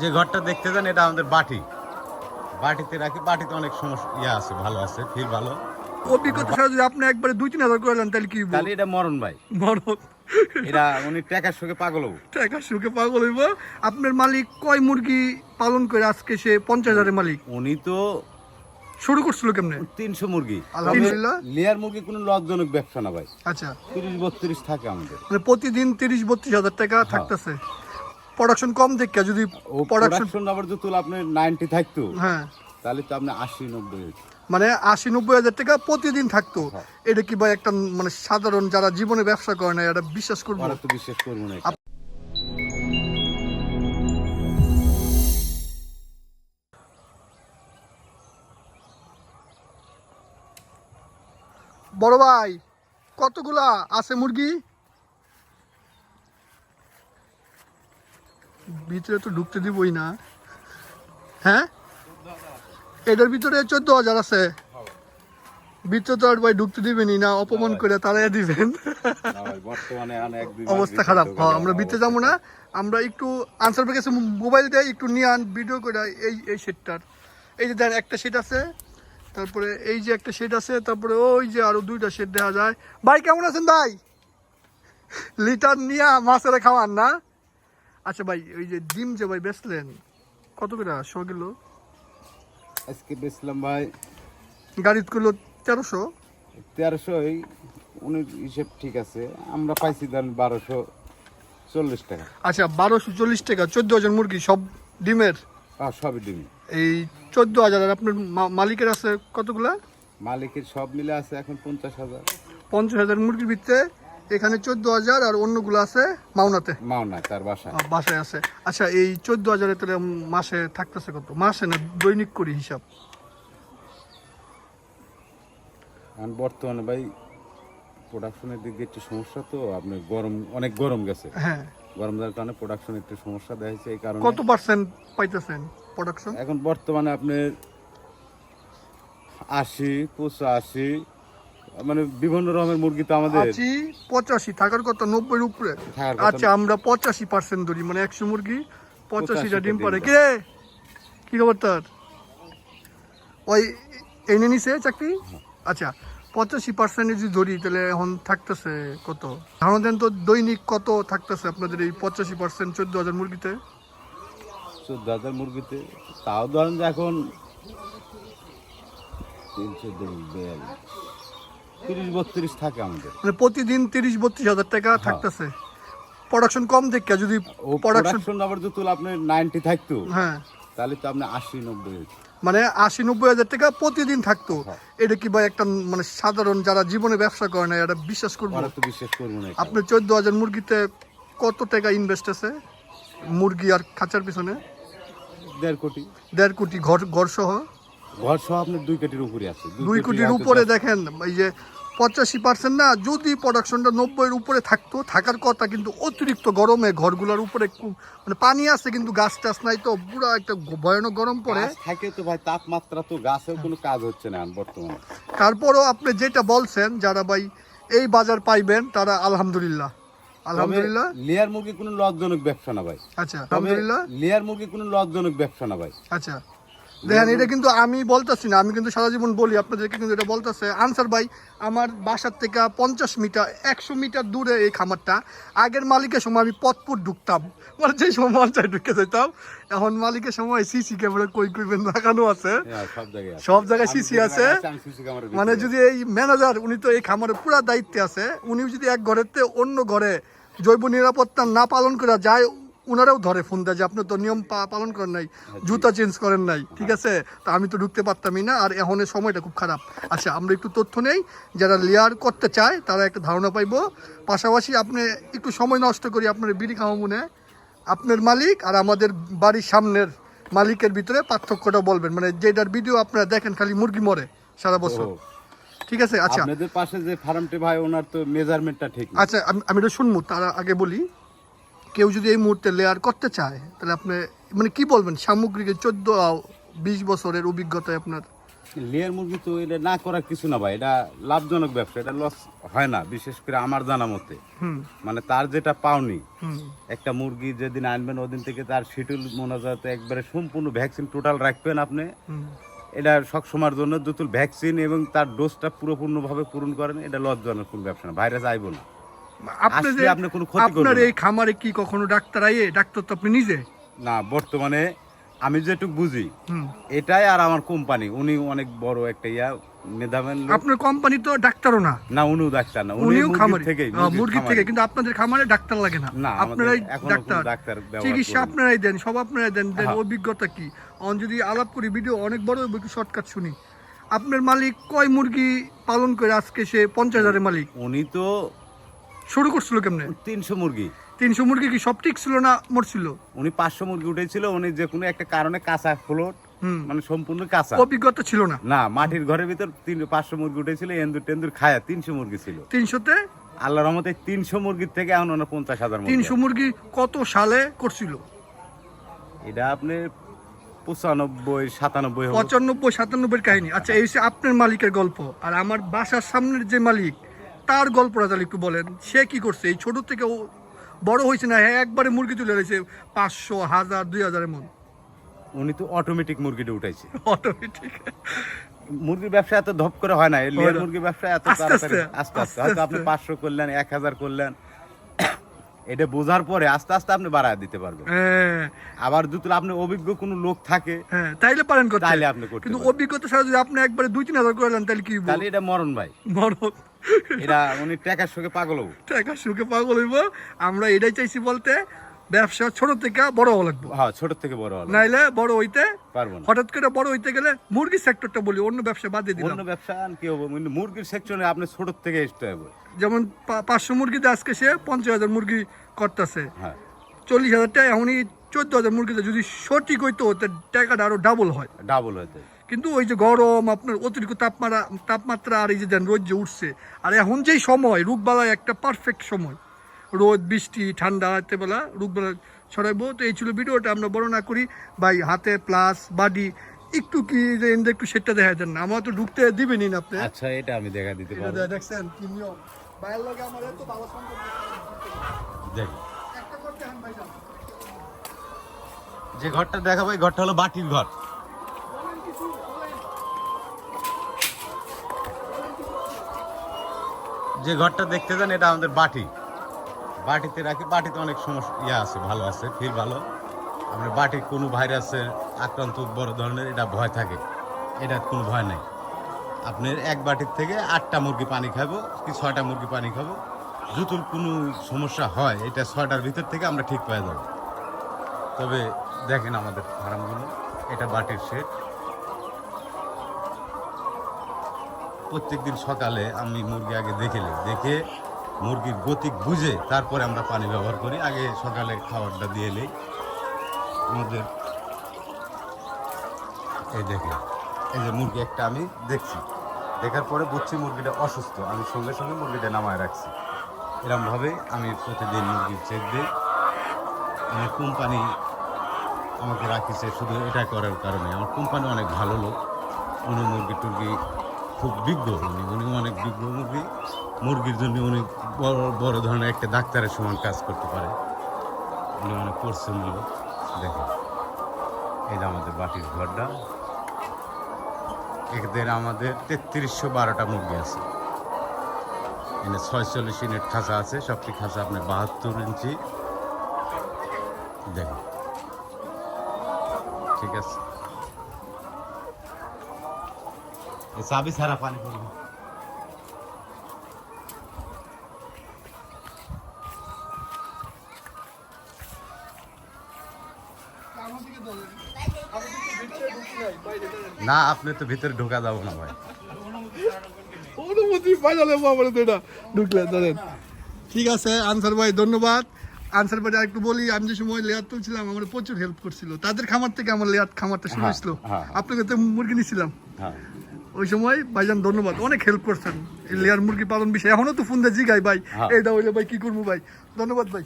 যে ঘরটা দেখতে যান এটা আমাদের বাটি। বাটিতে রাখি বাটিতে অনেক সমস্যা ইয়ে আছে ভালো আছে ফিল ভালো। অভিজ্ঞতা ছাড়া যদি আপনি একবারে দুই তিন হাজার করে নেন তাহলে কি? তাহলে এটা মরণ ভাই। মরণ। এটা উনি টাকার সুখে পাগল হব। টাকা সুখে পাগল হইব। আপনার মালিক কয় মুরগি পালন করে আজকে সে পঞ্চাশ হাজারের মালিক? উনি তো শুরু করছিল কেমনে? তিনশো মুরগি। আলহামদুলিল্লাহ। লেয়ার মুরগি কোনো লজ্জনক ব্যবসা না ভাই। আচ্ছা। তিরিশ বত্রিশ থাকে আমাদের। মানে প্রতিদিন তিরিশ বত্রিশ হাজার টাকা থাকতেছে। প্রোডাকশন কম দেখে যদি প্রোডাকশন আবার যদি আপনার নাইনটি থাকতো হ্যাঁ। তাহলে তো আপনি আশি নব্বই হইতো। মানে আশি নব্বই হাজার টাকা প্রতিদিন থাকতো। হ্যাঁ। এটা কি ভাই একটা মানে সাধারণ যারা জীবনে ব্যবসা করে না এটা বিশ্বাস করব? বিশ্বাস করব না। বড় ভাই কতগুলা আছে মুরগি? ভিতরে তো ঢুকতে দিবই না। হ্যাঁ? এটার ভিতরে চোদ্দ হাজার আছে। ভিতরে তো আর ভাই ঢুকতে দিবেনই না, অপমান করে তারাই দিবেন। অবস্থা খারাপ। হ্যাঁ আমরা বিতে যাব না। আমরা একটু আনসার গেছে মোবাইল দিয়ে একটু নিয়ে আন, ভিডিও করে এই এই সেটটার। এই যে দেন একটা সেট আছে। তারপরে এই যে একটা সেট আছে, তারপরে ওই যে আরও দুইটা সেট দেখা যায়। ভাই, কেমন আছেন ভাই? লিটার নিয়ে মাছেরা খাওয়ান না? আচ্ছা ভাই ওই যে ডিম যে ভাই বেচলেন কত করে? শ কিলো? আজকে বেচলাম ভাই গাড়িত কিলো তেরোশো? তেরোশো উনি হিসেব ঠিক আছে। আমরা পাইছি ধরেন বারোশো চল্লিশ টাকা। আচ্ছা বারোশো চল্লিশ টাকা চোদ্দ হাজার মুরগি সব ডিমের? আর সবই ডিম। এই চোদ্দ হাজার আর আপনার মালিকের আছে কতগুলা? মালিকের সব মিলে আছে এখন পঞ্চাশ হাজার। পঞ্চাশ হাজার মুরগির ভিতরে এখানে চোদ্দ হাজার আর অন্যগুলো আছে মাওনাতে। মাও নাই তার বাসায়। বাসায় আছে। আচ্ছা এই চোদ্দ হাজারে তাহলে মাসে থাকতেছে কত? মাসে না দৈনিক করি হিসাব? বর্তমানে ভাই প্রোডাকশনের দিকে একটু সমস্যা তো আপনার গরম অনেক গরম গেছে। হ্যাঁ। গরম যার কারণে প্রোডাকশন একটু সমস্যা দেখা এই কারণে কত পার্সেন্ট পাইতেছেন প্রোডাকশন এখন বর্তমানে আপনার আশি পঁচাশি মানে বিভিন্ন রকমের মুরগি তো আমাদের। আশি পঁচাশি থাকার কথা নব্বই উপরে। আচ্ছা আমরা পঁচাশি পার্সেন্ট ধরি মানে একশো মুরগি। পঁচাশিটা 85 ডিম পারে। কি কি খবর তার? ওই এনে নিছে চাকরি? আচ্ছা পঁচাশি পার্সেন্ট যদি ধরি তাহলে এখন থাকতেছে কত? ধারণা দেন তো দৈনিক কত থাকতেছে আপনাদের এই পঁচাশি পার্সেন্ট চোদ্দ হাজার মুরগিতে? চোদ্দ হাজার মুরগিতে। তাও ধরেন যে এখন তিনশো তিরিশ বত্রিশ থাকে আমাদের। মানে প্রতিদিন তিরিশ বত্রিশ হাজার টাকা হ্যাঁ। থাকতেছে। প্রোডাকশন কম দেখে যদি প্রোডাকশন আবার যদি আপনার নাইনটি থাকতো হ্যাঁ। তাহলে তো আপনি আশি নব্বই। মানে আশি নব্বই হাজার টাকা প্রতিদিন থাকতো। হ্যাঁ। এটা কি ভাই একটা মানে সাধারণ যারা জীবনে ব্যবসা করে না এটা বিশ্বাস করব? ওরা তো বিশ্বাস করব না এটা। আপনার চোদ্দ হাজার মুরগিতে কত টাকা ইনভেস্ট আছে? মুরগি আর খাঁচার পিছনে? দেড় কোটি। দেড় কোটি ঘর ঘর সহ ঘর সহ আপনার দুই কোটির উপরে আছে। দুই কোটির উপরে দেখেন এই যে পঁচাশি পার্সেন্ট না যদি প্রোডাকশনটা নব্বইয়ের উপরে থাকতো থাকার কথা কিন্তু অতিরিক্ত গরমে ঘরগুলোর উপরে মানে পানি আছে কিন্তু গাছ টাছ নাই তো পুরো একটা ভয়ানক গরম পড়ে। থাকে তো ভাই তাপমাত্রা তো গাছের কোনো কাজ হচ্ছে না বর্তমানে। তারপরও আপনি যেটা বলছেন যারা ভাই এই বাজার পাইবেন তারা আলহামদুলিল্লাহ। আলহামদুলিল্লাহ। লেয়ার মুরগি কোনো লজ্জনক ব্যবসা না ভাই। আচ্ছা আলহামদুলিল্লাহ। লেয়ার মুরগি কোনো লজ্জনক ব্যবসা না ভাই। আচ্ছা। দেখেন এটা কিন্তু আমি বলতেছি না আমি কিন্তু সারা জীবন বলি আপনাদেরকে কিন্তু এটা বলতেছে। আনসার ভাই আমার বাসার থেকে পঞ্চাশ মিটার একশো মিটার দূরে এই খামারটা। আগের মালিকের সময় আমি পথপুর ঢুকতাম। মানে যে সময় মন চাই ঢুকে যেতাম এখন মালিকের সময় সিসি ক্যামেরা কই কইবেন দেখানো আছে। হ্যাঁ, সব জায়গায় আছে। সব জায়গায় সিসি আছে। মানে যদি এই ম্যানেজার উনি তো এই খামারের পুরা দায়িত্বে আছে উনি যদি এক ঘরেতে অন্য ঘরে জৈব নিরাপত্তা না পালন করা যায় উনারাও ধরে ফোন দেয় যে আপনি তো নিয়ম পা- পালন করেন নাই জুতা চেঞ্জ করেন নাই ঠিক আছে? তা আমি তো ঢুকতে পারতামই না আর এখনের সময়টা খুব খারাপ। আচ্ছা আমরা একটু তথ্য নেই যারা লেয়ার করতে চায় তারা একটা ধারণা পাইবো। পাশাপাশি আপনি একটু সময় নষ্ট করি আপনার বিড়ি খাওয়া মনে। আপনার মালিক আর আমাদের বাড়ির সামনের মালিকের ভিতরে পার্থক্যটা বলবেন। মানে যেটার ভিডিও আপনারা দেখেন খালি মুরগি মরে সারা বছর। ঠিক আছে? আচ্ছা। আপনাদের পাশে যে ফার্মটি ভাই ওনার তো মেজারমেন্টটা ঠিক আচ্ছা আমি আমি এটা শুনব তার আগে বলি। কেউ যদি এই মুহূর্তে লেয়ার করতে চায় তাহলে আপনি মানে কি বলবেন? সামগ্রিক চোদ্দ বিশ বছরের অভিজ্ঞতায় আপনার? লেয়ার মুরগি তো এটা না করার কিছু না ভাই এটা লাভজনক ব্যবসা এটা লস হয় না বিশেষ করে আমার জানা মতে। মানে তার যেটা পাওনি একটা মুরগি যেদিন আনবেন ওদিন থেকে তার শিডিউল মোনাজাত একবারে সম্পূর্ণ ভ্যাকসিন টোটাল রাখবেন আপনি। এটা সবসময়ের জন্য দুতুল ভ্যাকসিন এবং তার ডোজটা পুরোপূর্ণভাবে পূরণ করেন এটা লজ্জনক কোনো ব্যবসা না ভাইরাস আইব না। আপনি যে আপনি কোনো ক্ষতি করবে আপনার এই খামারে কি কখনো ডাক্তার আইয়ে ডাক্তার তো আপনি নিজে? না বর্তমানে আমি যেটুকু বুঝি এটাই আর আমার কোম্পানি। উনি অনেক বড় একটা ইয়া মেধাবেন আপনার কোম্পানি তো ডাক্তারও না। না উনিও ডাক্তার না উনিও খামারি। থেকেই আহ, মুরগির থেকে কিন্তু আপনাদের খামারে ডাক্তার লাগে না। আপনারাই ডাক্তার। চিকিৎসা আপনারাই দেন সব আপনারাই দেন। দেন হ্যাঁ। অভিজ্ঞতা কি? অন যদি আলাপ করি ভিডিও অনেক বড় শর্টকাট শুনি। আপনার মালিক কয় মুরগি পালন করে আজকে সে পঞ্চাশ হাজারের মালিক? উনি তো শুরু করছিল কেমনে? তিনশো মুরগি। তিনশো মুরগি কি সব ঠিক ছিল না মরছিল? উনি পাঁচশো মুরগি উঠেছিল উনি যে কোনো একটা কারণে কাঁচা ফ্লোট হুম। মানে সম্পূর্ণ কাঁচা। অভিজ্ঞতা ছিল না? না মাটির ঘরের ভিতর তিন পাঁচশো মুরগি উঠেছিল এন্দুর টেন্দুর খায়া তিনশো মুরগি ছিল। তিনশোতে? আল্লাহর রহমতে তিনশো মুরগির থেকে এখন ওনার পঞ্চাশ হাজার তিনশো মুরগি কত সালে করছিল? এটা আপনি পঁচানব্বই সাতানব্বই পঁচানব্বই সাতানব্বই কাহিনী। আচ্ছা এই আপনার মালিকের গল্প। আর আমার বাসার সামনের যে মালিক তার গল্পটা তাহলে একটু বলেন। সে কি করছে? এই ছোট থেকে ও বড় হয়েছে না? হ্যাঁ একবারে মুরগি তুলে রয়েছে পাঁচশো হাজার দুই হাজারের মন। উনি তো অটোমেটিক মুরগিটা উঠাইছে। অটোমেটিক মুরগির ব্যবসা এত ধপ করে হয় না লেয়ার মুরগির ব্যবসা এত আস্তে তাড়াতাড়ি আস্তে, হয়তো আপনি পাঁচশো করলেন এক হাজার করলেন। এটা বোঝার পরে আস্তে আস্তে আপনি বাড়ায় দিতে পারবেন। হ্যাঁ। আবার যদি আপনি অভিজ্ঞ কোনো লোক থাকে হ্যাঁ তাইলে পারেন করতে। তাইলে আপনি করতে কিন্তু অভিজ্ঞতা ছাড়া যদি আপনি একবারে দুই তিন হাজার করে তাহলে কি তাহলে এটা মরণ ভাই। মরদ এটা উনি টাকার সঙ্গে পাগল হব। টাকা সুখে পাগল হইব। আমরা এটাই চাইছি বলতে ব্যবসা ছোট থেকে বড় হওয়া লাগবে। হ্যাঁ ছোট থেকে বড় হলো নাইলে বড় হইতে পারব না। হঠাৎ করে বড় হইতে গেলে মুরগি সেক্টরটা বলি অন্য ব্যবসা বাদ দিয়ে দিলাম। অন্য ব্যবসা আর কি হব? মুরগির সেকশনে আপনি ছোট থেকে আসতে হবে। যেমন পাঁচশো মুরগিতে আজকে সে পঞ্চাশ হাজার মুরগি করতেছে। হ্যাঁ। চল্লিশ হাজার টাকা এমনই চোদ্দ হাজার মুরগিতে যদি সঠিক হইতো টাকাটা আরও ডাবল হয়। ডাবল হতে কিন্তু ওই যে গরম আপনার অতিরিক্ত তাপমাত্রা তাপমাত্রা আর এই যে দেন রোদ যে উঠছে আর এখন যেই সময় রোগবালায় একটা পারফেক্ট সময়। রোদ বৃষ্টি ঠান্ডা রাতেবেলা রোগবালা ছড়াইবো। তো এই ছিল ভিডিওটা আমরা বর্ণনা করি ভাই হাতে প্লাস বাডি একটু কি একটু সেটটা দেখা দেন না। আমার তো ঢুকতে দিবেনই না আপনি। আচ্ছা এটা আমি দেখা দিতে পারব। দেখছেন কি নিয়ম? ভাইয়ের লগে আমার সম্পর্ক দেখ। একটা করতে হান ভাইজান যে ঘরটা দেখাবো এই ঘরটা হলো বাটির ঘর বলেন কিছু বলেন যে ঘরটা দেখতে যান, এটা আমাদের বাটি। বাটিতে রাখি, বাটিতে অনেক সমস্যা ইয়ে আছে, ভালো আছে ফিল ভালো। আপনার বাটি কোনো ভাইরাসের আক্রান্ত বড় ধরনের, এটা ভয় থাকে। এটা কোনো ভয় নেই। আপনার এক বাটির থেকে আটটা মুরগি পানি খাব, কি ছয়টা মুরগি পানি খাব। যতুল কোনো সমস্যা হয়, এটা ছয়টার ভিতর থেকে আমরা ঠিক পেয়ে যাব। তবে দেখেন আমাদের ফার্মগুলো, এটা বাটির সেট প্রত্যেকদিন সকালে আমি মুরগি আগে দেখে নিই। দেখে মুরগির গতিক বুঝে তারপরে আমরা পানি ব্যবহার করি। আগে সকালে খাবারটা দিয়ে নিই। আমাদের এই দেখে এই যে মুরগি একটা আমি দেখছি। দেখার পরে বুঝছি মুরগিটা অসুস্থ। আমি সঙ্গে সঙ্গে মুরগিটা নামায় রাখছি। এরমভাবে আমি প্রতিদিন মুরগির চেক দিই। আমার কোম্পানি আমাকে রাখিছে শুধু এটা করার কারণে। আমার কোম্পানি অনেক ভালো লোক। উনি মুরগি টুরগি খুব বিজ্ঞ উনি। উনি অনেক মুরগি। মুরগির জন্য উনি বড় বড় ধরনের একটা ডাক্তারের সমান কাজ করতে পারে। উনি অনেক পরিশ্রম লোক দেখেন যে আমাদের বাটির ঘরটা। এদের আমাদের তেত্রিশশো বারোটা মুরগি আছে। এখানে ছয়চল্লিশ ইউনিট খাঁচা আছে। সবটি খাঁচা আপনার বাহাত্তর ইঞ্চি। দেখেন, ঠিক আছে এই চাবি ছাড়া পানি পড়বে আমার। না আপনি তো ভিতরে ঢোকা যাব না ভাই। অনুমতি পাইলে বাবারে তো এটা ঢুকলে ধরেন। ঠিক আছে আনসার ভাই ধন্যবাদ। আনসার ভাই একটু বলি আমি যে সময় লেয়ার তুলছিলাম আমার প্রচুর হেল্প করছিল। তাদের খামার থেকে আমার লেয়ার খামারটা শুরু হ্যাঁ, হয়েছিল। হ্যাঁ। আপনাকে তো মুরগি নিছিলাম। হ্যাঁ। ওই সময় ভাইজান ধন্যবাদ অনেক হেল্প করছেন। লেয়ার মুরগি পালন বিষয়ে এখনও তো ফোন দিয়ে জিগাই ভাই। হ্যাঁ। এইটা হইলে ভাই কি করব ভাই? ধন্যবাদ ভাই।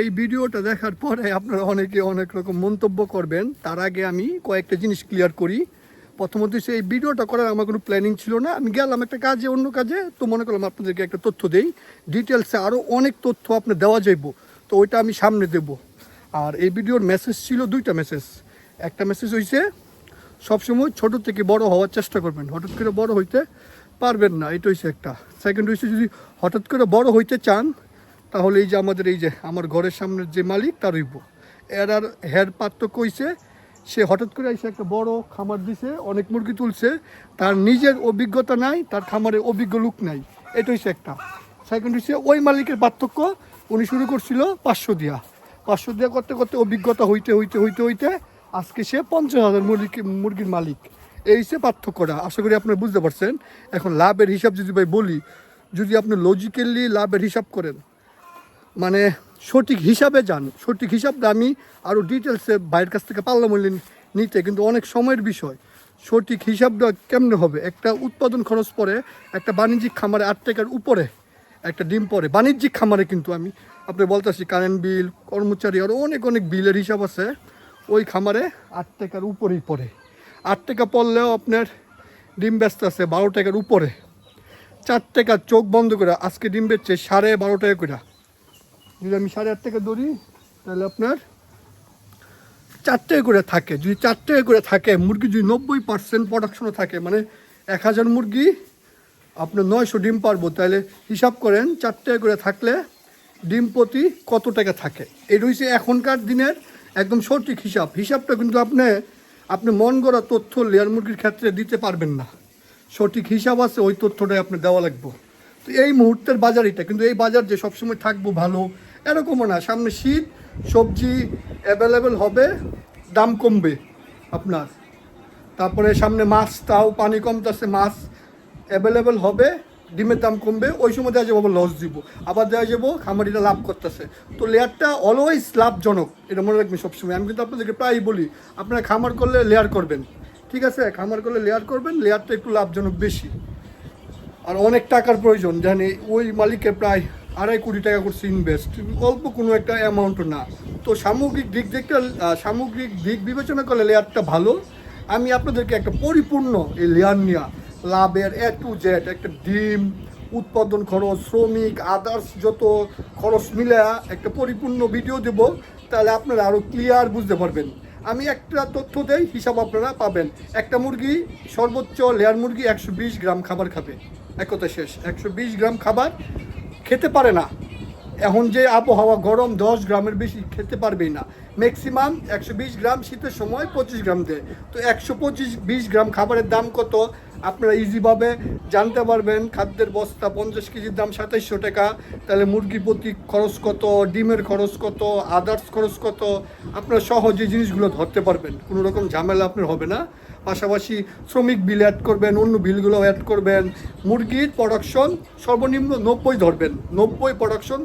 এই ভিডিওটা দেখার পরে আপনারা অনেকে অনেক রকম মন্তব্য করবেন। তার আগে আমি কয়েকটা জিনিস ক্লিয়ার করি। প্রথমত হচ্ছে এই ভিডিওটা করার আমার কোনো প্ল্যানিং ছিল না। আমি গেলাম একটা কাজে অন্য কাজে। তো মনে করলাম আপনাদেরকে একটা তথ্য দেই। ডিটেলসে আরও অনেক তথ্য আপনি দেওয়া যাইব। তো ওইটা আমি সামনে দেব। আর এই ভিডিওর মেসেজ ছিল দুইটা মেসেজ একটা মেসেজ হয়েছে সবসময় ছোট থেকে বড় হওয়ার চেষ্টা করবেন। হঠাৎ করে বড় হইতে পারবেন না এটা হচ্ছে একটা। সেকেন্ড হচ্ছে যদি হঠাৎ করে বড় হইতে চান, তাহলে এই যে আমাদের, এই যে আমার ঘরের সামনের যে মালিক, তার হইব। এর আর হের পার্থক্য হইছে, সে হঠাৎ করে এসে একটা বড় খামার দিছে, অনেক মুরগি তুলছে, তার নিজের অভিজ্ঞতা নাই, তার খামারে অভিজ্ঞ লোক নাই এটা হচ্ছে একটা। সেকেন্ড হচ্ছে ওই মালিকের পার্থক্য, উনি শুরু করছিল পাঁচশো দিয়া। পাঁচশো দিয়া করতে করতে অভিজ্ঞতা হইতে হইতে হইতে হইতে আজকে সে পঞ্চাশ হাজার মুরগি মুরগির মালিক। এই সে পার্থক্যটা আশা করি আপনারা বুঝতে পারছেন। এখন লাভের হিসাব যদি ভাই বলি, যদি আপনি লজিক্যালি লাভের হিসাব করেন মানে সঠিক হিসাবে যান, সঠিক হিসাবটা আমি আরও ডিটেলসে বাইরের কাছ থেকে পাল্লা মূল্য নিতে, কিন্তু অনেক সময়ের বিষয়। সঠিক হিসাবটা কেমনে হবে? একটা উৎপাদন খরচ পড়ে একটা বাণিজ্যিক খামারে আট টাকার উপরে, একটা ডিম পড়ে বাণিজ্যিক খামারে কিন্তু আমি, আপনি বলতেছি কারেন্ট বিল কর্মচারী আরও অনেক অনেক বিলের হিসাব আছে। ওই খামারে আট টাকার উপরেই পড়ে। আট টাকা পড়লেও আপনার ডিম ব্যস্ত আছে, বারো টাকার উপরে। চার টাকা চোখ বন্ধ করে আজকে ডিম বেচছে সাড়ে বারো টাকা করে। যদি আমি সাড়ে আট টাকা ধরি, তাহলে আপনার চার টাকা করে থাকে। যদি চার টাকা করে থাকে, মুরগি যদি নব্বই পার্সেন্ট প্রোডাকশনও থাকে মানে এক হাজার মুরগি আপনার নয়শো ডিম পারব, তাহলে হিসাব করেন, চার টাকা করে থাকলে ডিম প্রতি কত টাকা থাকে? এটা হচ্ছে এখনকার দিনের একদম সঠিক হিসাব। হিসাবটা কিন্তু আপনি আপনি মন গড়া তথ্য লেয়ার মুরগির ক্ষেত্রে দিতে পারবেন না। সঠিক হিসাব আছে, ওই তথ্যটাই আপনি দেওয়া লাগবে। তো এই মুহূর্তের বাজার এটা কিন্তু এই বাজার যে সবসময় থাকব ভালো, এরকমও না। সামনে শীত, সবজি অ্যাভেলেবেল হবে, দাম কমবে আপনার। তারপরে সামনে মাছ, তাও পানি কমতেছে, মাছ অ্যাভেলেবেল হবে। ডিমের দাম কমবে, ওই সময় দেওয়া যাব আবার লস দিব। আবার দেওয়া যাব খামারিরা লাভ করতেছে। তো লেয়ারটা অলওয়েজ লাভজনক, এটা মনে রাখবেন সবসময়। আমি কিন্তু আপনাদেরকে প্রায়ই বলি, আপনারা খামার করলে লেয়ার করবেন। ঠিক আছে? খামার করলে লেয়ার করবেন লেয়ারটা একটু লাভজনক বেশি। আর অনেক টাকার প্রয়োজন জানি ওই মালিকের প্রায় আড়াই কোটি টাকা করছে ইনভেস্ট অল্প কোনো একটা অ্যামাউন্ট না। তো সামগ্রিক দিক দেখতে সামগ্রিক দিক বিবেচনা করলে লেয়ারটা ভালো। আমি আপনাদেরকে একটা পরিপূর্ণ এই লেয়ার নেওয়া লাভের এ টু জেড একটা ডিম, উৎপাদন খরচ, শ্রমিক আদার্স যত খরচ মিলে একটা পরিপূর্ণ ভিডিও দেব, তাহলে আপনারা আরও ক্লিয়ার বুঝতে পারবেন। আমি একটা তথ্য দেই, হিসাব আপনারা পাবেন। একটা মুরগি, সর্বোচ্চ লেয়ার মুরগি একশো বিশ গ্রাম খাবার খাবে। এক কথা শেষ, একশো বিশ গ্রাম খাবার খেতে পারে না। এখন যে আবহাওয়া গরম, দশ গ্রামের বেশি খেতে পারবেই না। ম্যাক্সিমাম একশো বিশ গ্রাম শীতের সময় পঁচিশ গ্রাম দেয়। তো একশো পঁচিশ বিশ গ্রাম খাবারের দাম কত? আপনারা ইজিভাবে জানতে পারবেন খাদ্যের বস্তা পঞ্চাশ কেজির দাম সাতাইশশো টাকা। তাহলে মুরগি প্রতি খরচ কত, ডিমের খরচ কত আদার্স খরচ কত, আপনারা সহজে জিনিসগুলো ধরতে পারবেন। কোনো রকম ঝামেলা আপনার হবে না। পাশাপাশি শ্রমিক বিল অ্যাড করবেন, অন্য বিলগুলো অ্যাড করবেন। মুরগির প্রোডাকশন সর্বনিম্ন নব্বই ধরবেন। নব্বই প্রোডাকশন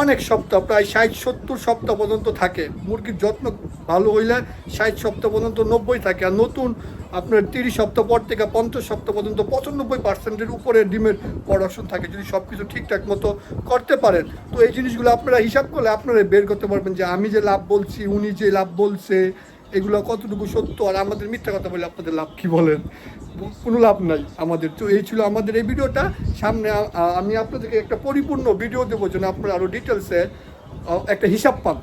অনেক সপ্তাহ, প্রায় ষাট, সত্তর সপ্তাহ পর্যন্ত থাকে। মুরগির যত্ন ভালো হইলে ষাট সপ্তাহ পর্যন্ত নব্বই থাকে। আর নতুন আপনার তিরিশ সপ্তাহ পর থেকে পঞ্চাশ সপ্তাহ পর্যন্ত পঁচানব্বই পার্সেন্টের উপরে ডিমের প্রোডাকশন থাকে যদি সব কিছু ঠিকঠাক মতো করতে পারেন। তো এই জিনিসগুলো আপনারা হিসাব করলে আপনারা বের করতে পারবেন যে আমি যে লাভ বলছি, উনি যে লাভ বলছে, এগুলো কতটুকু সত্য আর আমাদের মিথ্যা কথা বলে আপনাদের লাভ কি বলেন? কোনো লাভ নাই আমাদের। তো এই ছিল আমাদের এই ভিডিওটা। সামনে আমি আপনাদেরকে একটা পরিপূর্ণ ভিডিও দেবো যেন আপনারা আরও ডিটেলসে একটা হিসাব পান।